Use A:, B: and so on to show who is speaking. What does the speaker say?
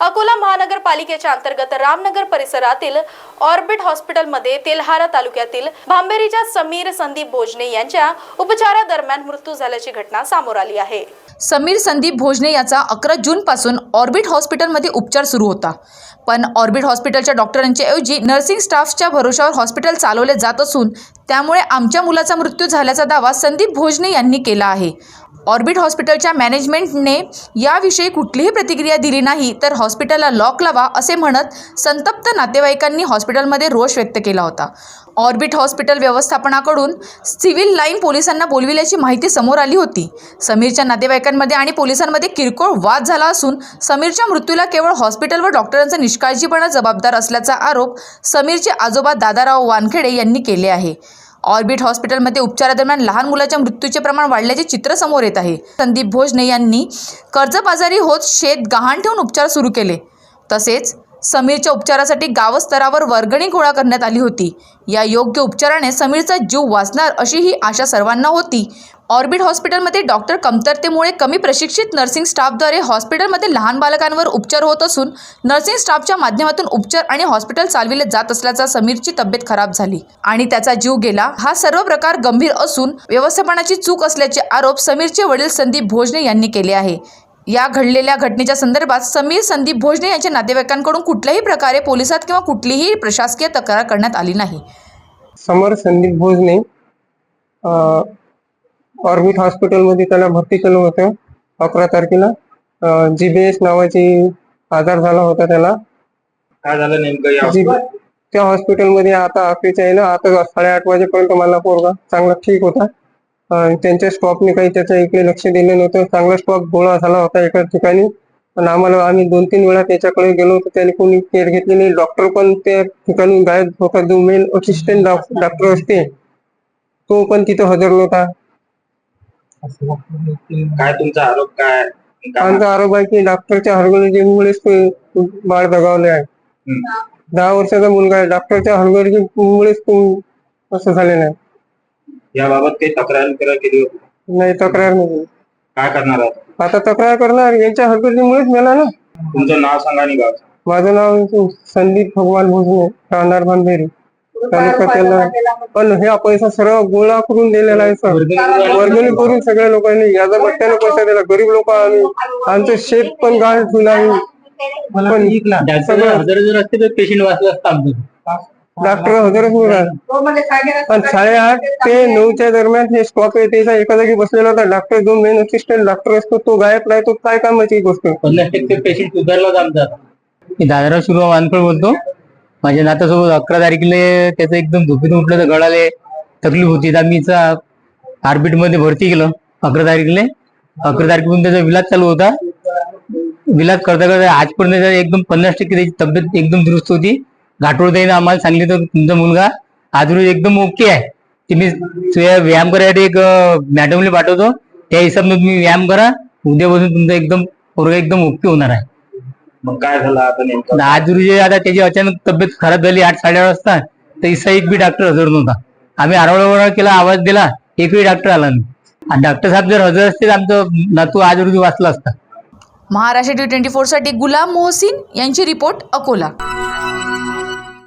A: अकोला महानगरपालिकेच्या अंतर्गत रामनगर परिसरातील ऑर्बिट हॉस्पिटलमध्ये तेल्हारा तालुक्यातील भांबेरीच्या समीर संदीप भोजने यांच्या उपचारादरम्यान मृत्यू झाल्याची घटना समोर आली आहे.
B: समीर संदीप भोजने याचा अकरा जूनपासून ऑर्बिट हॉस्पिटलमध्ये उपचार सुरू होता. पण ऑर्बिट हॉस्पिटलच्या डॉक्टरांच्या ऐवजी नर्सिंग स्टाफच्या भरोशावर हॉस्पिटल चालवले जात असून त्यामुळे आमच्या मुलाचा मृत्यू झाल्याचा दावा संदीप भोजने यांनी केला आहे. ऑर्बिट हॉस्पिटलच्या मॅनेजमेंटने याविषयी कुठलीही प्रतिक्रिया दिली नाही तर हॉस्पिटलला लॉक लावा असे म्हणत संतप्त नातेवाईकांनी हॉस्पिटलमध्ये रोष व्यक्त केला होता. ऑर्बिट हॉस्पिटल व्यवस्थापनाकडून सिव्हिल लाईन पोलिसांना बोलविल्याची माहिती समोर आली होती. समीरच्या नातेवाईकांमध्ये आणि पोलिसांमध्ये किरकोळ वाद झाला असून समीरच्या मृत्यूला केवळ हॉस्पिटल व डॉक्टरांचा निष्काळजीपणा जबाबदार असल्याचा आरोप समीरचे आजोबा दादाराव वानखेडे यांनी केले आहे. ऑर्बिट हॉस्पिटलमध्ये उपचारादरम्यान लहान मुलाच्या मृत्यूचे प्रमाण वाढल्याचे चित्र समोर येत आहे. संदीप भोजने यांनी कर्जबाजारी होत शेत गहाण ठेवून उपचार सुरू केले. तसेच समीरच्या उपचारासाठी गावस्तरावर वर्गणी गोळा करण्यात आली होती. या योग्य उपचाराने समीरचा जीव वाचणार अशी ही आशा सर्वांना होती. ऑर्बिट हॉस्पिटलमध्ये डॉक्टर कमतरतेमुळे कमी प्रशिक्षित नर्सिंग स्टाफद्वारे हॉस्पिटलमध्ये लहान बालकांवर उपचार होत असून नर्सिंग स्टाफच्या माध्यमातून उपचार आणि हॉस्पिटल चालविले जात असल्याचा समीरची तब्येत खराब झाली. आणि त्याचा जीव गेला हा सर्व प्रकार गंभीर असून व्यवस्थापनाची चूक असल्याचे आरोप समीरचे वडील संदीप भोजने यांनी केले आहे. या घडलेल्या घटनेच्या संदर्भात समीर संदीप भोजने यांच्या नातेवाईकांकडून कुठल्याही प्रकारे पोलिसात किंवा कुठलीही प्रशासकीय तक्रार करण्यात आली नाही.
C: समर संदीप भोजने ऑर्बिट हॉस्पिटलमध्ये त्याला भरती केलं होतं अकरा तारखेला. जी बी एस नावाची आजार झाला होता त्याला.
D: काय झालं नेमकं या
C: जी त्या हॉस्पिटलमध्ये आता अखेरच्या आहे ना आता साडेआठ वाजेपर्यंत मला पोरगा चांगला ठीक होता. त्यांच्या स्टॉपने काही त्याच्या इकडे लक्ष दिलं नव्हतं. चांगला स्टॉप गोळा झाला होता एका ठिकाणी. पण आम्हाला आम्ही दोन तीन वेळा त्याच्याकडे गेलो होतो. त्याने कोणी केअर घेतली नाही. डॉक्टर पण त्या ठिकाणी गायब होता. जो मेन असिस्टंट डॉक्टर असते तो पण तिथं हजर नव्हता.
D: काय तुमचा आरोप काय
C: आमचा आरोप आहे की डॉक्टरच्या हरगळीमुळेच तो बाळ दगावले आहे. दहा वर्षाचा मुलगा आहे. डॉक्टरच्या हरगळीमुळेच तो असं झालेलं आहे.
D: याबाबत काही तक्रार केली होती?
C: नाही तक्रार नाही
D: काय करणार आहात?
C: आता तक्रार करणार यांच्या हरकतीमुळेच मेला ना.
D: तुमचं नाव सांगा आणि गाव सांगा.
C: माझं नाव संदीप भगवान भोजने राहणार भांबेरी तालुका पण ह्या पैसा सर्व गोळा करून दिलेला आहे सर. वर्गणी करून सगळ्या लोकांनी याचा बट्ट्यानं पैसा दिला. गरीब लोक आम्ही आमचं शेत पण गाळ ठेवलं आहे पण सगळं
E: हजर जर असते तर पेशंट वाचलं असतं आमचं.
C: डॉक्टर हजरच नाही राहत पण साडेआठ ते नऊच्या दरम्यान हे स्टॉप आहे त्याचा एका जागी बसलेला होता. डॉक्टर जो मेन असिस्टंट डॉक्टर असतो तो गायब नाही तो काय कामाची गोष्ट
E: पन्नास टक्के पेशंट सुधारला होता आमचा मी दादाराव शिरो वानफळ बोलतो. माझ्या नात्यासोबत अकरा तारखेला त्याचं एकदम झोपेतून उठलं तर गळाले तकलीफ होती. तर आम्ही ऑर्बिटमध्ये भरती केलं अकरा तारखेला. अकरा तारखेपासून त्याचा विलाज चालू होता. विलाज करता करता आजपर्यंत एकदम पन्नास टक्के त्याची तब्येत एकदम दुरुस्त होती. घाटोळताईनं आम्हाला सांगली तर तुमचा मुलगा आज रोज एकदम ओके आहे. ते मी तुझ्या व्यायाम करायसाठी एक मॅडमला पाठवतो. त्या हिशोबाने तुम्ही व्यायाम करा. उद्यापासून तुमचं एकदम पोरगा एकदम ओके होणार आहे.
D: मग काय झालं आता नेमकं?
E: आणि आज रोजी आता त्याची अचानक तब्येत खराब झाली आठ साडेआठ वाजता. तर इसा एक बी डॉक्टर हजर नव्हता. आम्ही आरवळा केला आवाज दिला एकही डॉक्टर आला नाही. आणि डॉक्टर साहेब जर हजर असते तर आमचं नातू आज रोजी वाचला असता.
B: महाराष्ट्र टी ट्वेंटी फोरसाठी गुलाम मोहसिन यांची रिपोर्ट अकोला.